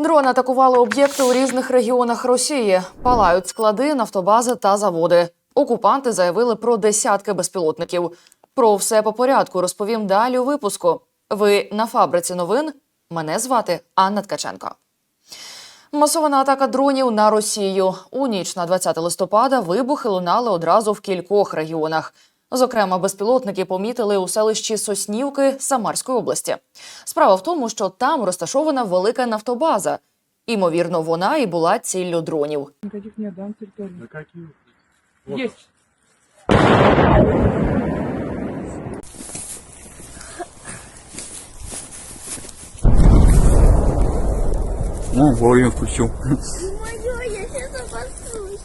Дрони атакували об'єкти у різних регіонах Росії. Палають склади, нафтобази та заводи. Окупанти заявили про десятки безпілотників. Про все по порядку розповім далі у випуску. Ви на фабриці новин. Мене звати Анна Ткаченко. Масована атака дронів на Росію. У ніч на 20 листопада вибухи лунали одразу в кількох регіонах. Зокрема, безпілотники помітили у селищі Соснівки Самарської області. Справа в тому, що там розташована велика нафтобаза. Імовірно, вона і була ціллю дронів. Никаких не отдам территорию. На какие? Есть. Ну, половину включил. Моё, я сейчас обоссусь.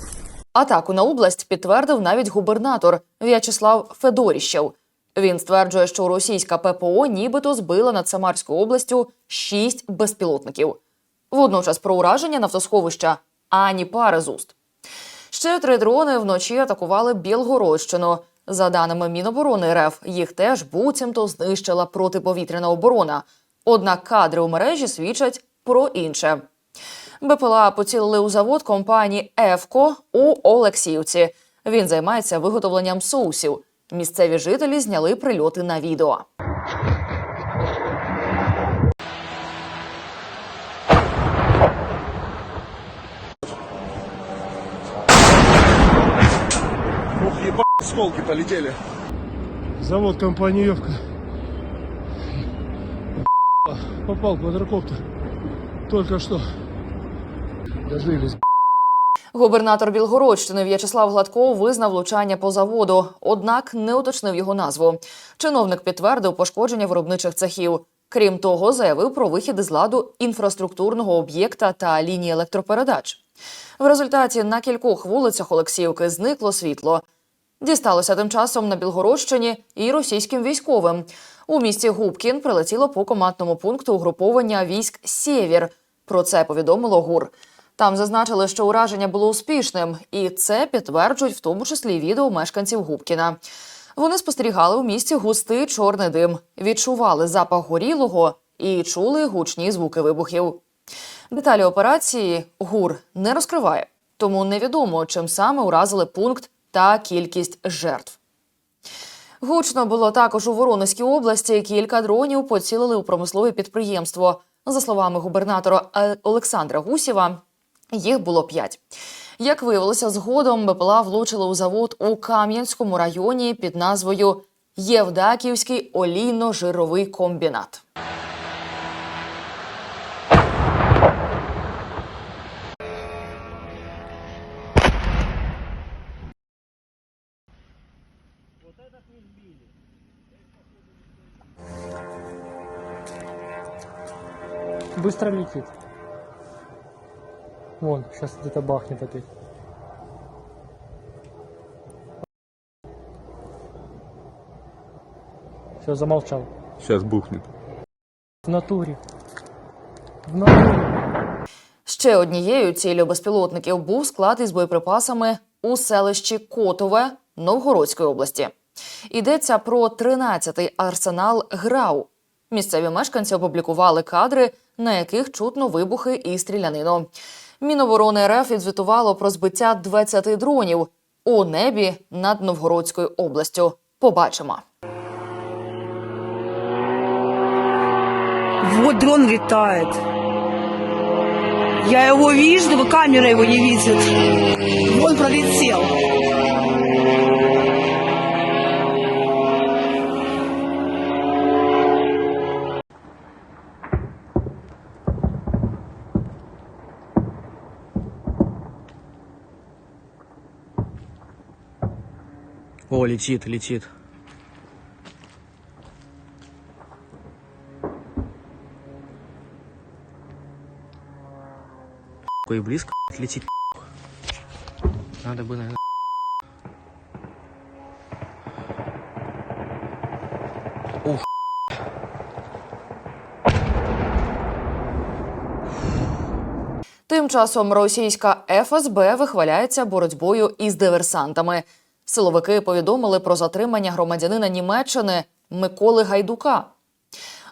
Атаку на область підтвердив навіть губернатор В'ячеслав Федоріщев. Він стверджує, що російська ППО нібито збила над Самарською областю шість безпілотників. Водночас про ураження нафтосховища ані пари з уст. Ще три дрони вночі атакували Білгородщину. За даними Міноборони РФ, їх теж буцімто знищила протиповітряна оборона. Однак кадри у мережі свідчать про інше. БПЛА поцілили у завод компанії «Евко» у Олексіївці. Він займається виготовленням соусів. Місцеві жителі зняли прильоти на відео. Осколки полетели. Завод компании Евка. Попал квадрокоптер. Только что. Дожились. Губернатор Білгородщини В'ячеслав Гладко визнав влучання по заводу, однак не уточнив його назву. Чиновник підтвердив пошкодження виробничих цехів. Крім того, заявив про вихід із ладу інфраструктурного об'єкта та лінії електропередач. В результаті на кількох вулицях Олексіївки зникло світло. Дісталося тим часом на Білгородщині і російським військовим. У місті Губкін прилетіло по командному пункту угруповання військ Сєвєр. Про це повідомило ГУР. Там зазначили, що ураження було успішним, і це підтверджують в тому числі відео мешканців Губкіна. Вони спостерігали у місті густий чорний дим, відчували запах горілого і чули гучні звуки вибухів. Деталі операції ГУР не розкриває, тому невідомо, чим саме уразили пункт та кількість жертв. Гучно було також у Воронезькій області. Кілька дронів поцілили у промислове підприємство. За словами губернатора Е- Олександра Гусєва, їх було п'ять. Як виявилося, згодом БПЛА влучили у завод у Кам'янському районі під назвою Євдаківський олійно-жировий комбінат. Быстро летит. Вон, сейчас где-то бахнет опять. Все, замолчал. Сейчас бухнет. В натуре. В натуре. Ще однією ціллю безпілотників був склад із боєприпасами у селищі Котове Новгородської області. Йдеться про 13-й арсенал ГРАУ. Місцеві мешканці опублікували кадри, на яких чутно вибухи і стрілянину. Міноборони РФ відзвітувало про збиття 20 дронів у небі над Новгородською областю. Побачимо. Вот дрон летает. Я его вижу, камера его не видит. Он пролетел. О, летит, летит. Какой близко летит. Надо бы, наверное. Ух. Тим часом російська ФСБ вихваляється боротьбою із диверсантами. Силовики повідомили про затримання громадянина Німеччини Миколи Гайдука.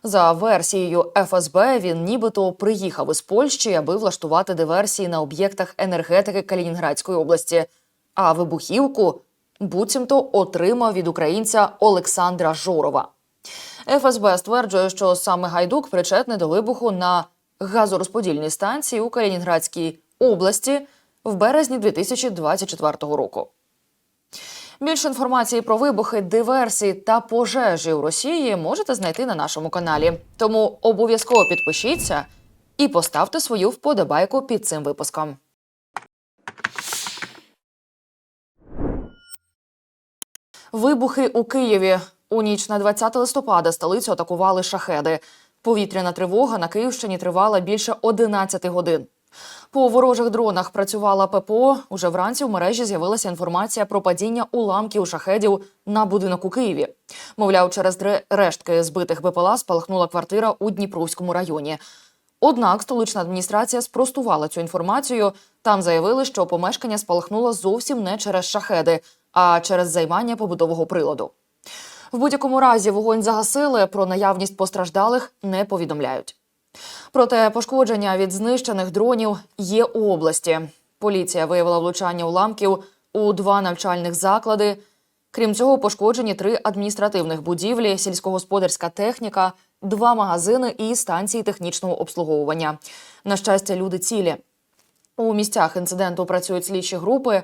За версією ФСБ, він нібито приїхав із Польщі, аби влаштувати диверсії на об'єктах енергетики Калінінградської області. А вибухівку буцімто отримав від українця Олександра Жорова. ФСБ стверджує, що саме Гайдук причетний до вибуху на газорозподільній станції у Калінінградській області в березні 2024 року. Більше інформації про вибухи, диверсії та пожежі у Росії можете знайти на нашому каналі. Тому обов'язково підпишіться і поставте свою вподобайку під цим випуском. Вибухи у Києві. У ніч на 20 листопада столицю атакували шахеди. Повітряна тривога на Київщині тривала більше 11 годин. По ворожих дронах працювала ППО. Уже вранці в мережі з'явилася інформація про падіння уламків шахедів на будинок у Києві. Мовляв, через рештки збитих БПЛА спалахнула квартира у Дніпровському районі. Однак столична адміністрація спростувала цю інформацію. Там заявили, що помешкання спалахнуло зовсім не через шахеди, а через займання побутового приладу. В будь-якому разі вогонь загасили, про наявність постраждалих не повідомляють. Проте пошкодження від знищених дронів є у області. Поліція виявила влучання уламків у два навчальних заклади. Крім цього, пошкоджені три адміністративних будівлі, сільськогосподарська техніка, два магазини і станції технічного обслуговування. На щастя, люди цілі. У місцях інциденту працюють слідчі групи,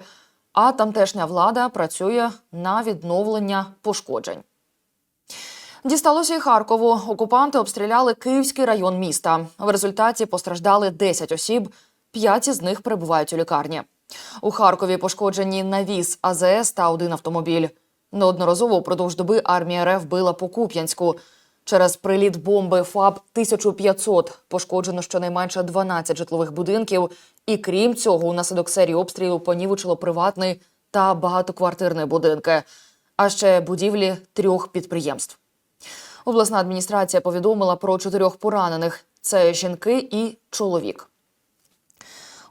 а тамтешня влада працює на відновлення пошкоджень. Дісталося і Харкову. Окупанти обстріляли Київський район міста. В результаті постраждали 10 осіб, 5 із них перебувають у лікарні. У Харкові пошкоджені навіс АЗС та один автомобіль. Неодноразово упродовж доби армія РФ била по Куп'янську. Через приліт бомби ФАБ 1500 пошкоджено щонайменше 12 житлових будинків. І крім цього, унаслідок серії обстрілів понівечило приватний та багатоквартирні будинки, а ще будівлі трьох підприємств. Обласна адміністрація повідомила про чотирьох поранених: це жінки і чоловік.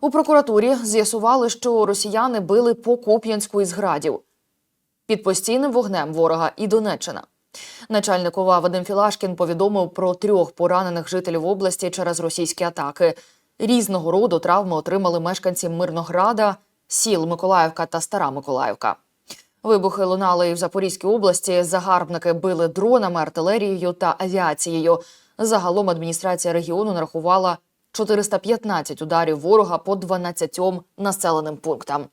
У прокуратурі з'ясували, що росіяни били по Куп'янську із градів. Під постійним вогнем ворога і Донеччина. Начальник ОВА Вадим Філашкін повідомив про трьох поранених жителів області через російські атаки. Різного роду травми отримали мешканці Мирнограда, сіл Миколаївка та Стара Миколаївка. Вибухи лунали і в Запорізькій області. Загарбники били дронами, артилерією та авіацією. Загалом адміністрація регіону нарахувала 415 ударів ворога по 12 населеним пунктам.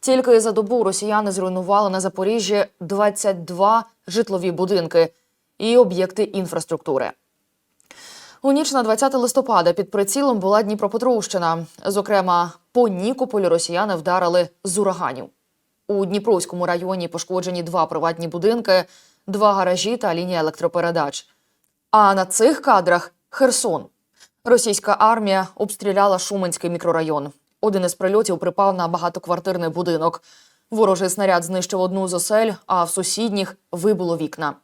Тільки за добу росіяни зруйнували на Запоріжжі 22 житлові будинки і об'єкти інфраструктури. У ніч на 20 листопада під прицілом була Дніпропетровщина. Зокрема, по Нікополю росіяни вдарили з ураганів. У Дніпровському районі пошкоджені два приватні будинки, два гаражі та лінія електропередач. А на цих кадрах Херсон. Російська армія обстріляла Шуменський мікрорайон. Один із прильотів припав на багатоквартирний будинок. Ворожий снаряд знищив одну з осель, а в сусідніх вибило вікна.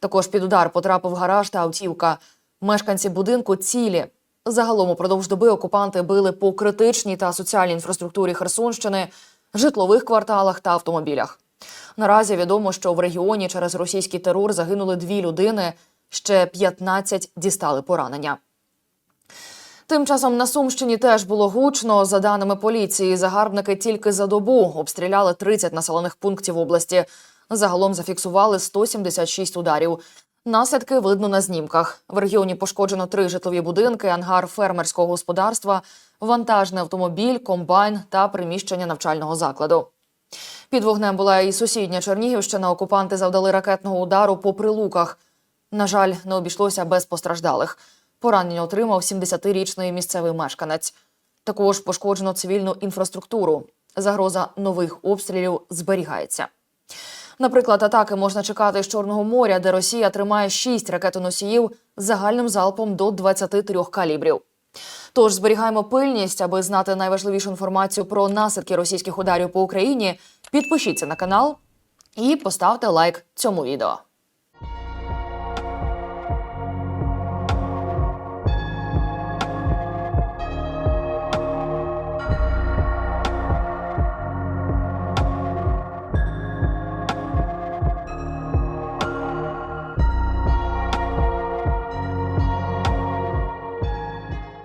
Також під удар потрапив гараж та автівка. Мешканці будинку цілі. Загалом упродовж доби окупанти били по критичній та соціальній інфраструктурі Херсонщини, житлових кварталах та автомобілях. Наразі відомо, що в регіоні через російський терор загинули дві людини, ще 15 дістали поранення. Тим часом на Сумщині теж було гучно. За даними поліції, загарбники тільки за добу обстріляли 30 населених пунктів області. Загалом зафіксували 176 ударів. Наслідки видно на знімках. В регіоні пошкоджено три житлові будинки, ангар фермерського господарства, вантажний автомобіль, комбайн та приміщення навчального закладу. Під вогнем була і сусідня Чернігівщина. Окупанти завдали ракетного удару по прилуках. На жаль, не обійшлося без постраждалих. Поранення отримав 70-річний місцевий мешканець. Також пошкоджено цивільну інфраструктуру. Загроза нових обстрілів зберігається. Наприклад, атаки можна чекати з Чорного моря, де Росія тримає 6 ракетоносіїв з загальним залпом до 23 калібрів. Тож зберігаємо пильність, аби знати найважливішу інформацію про наслідки російських ударів по Україні. Підпишіться на канал і поставте лайк цьому відео.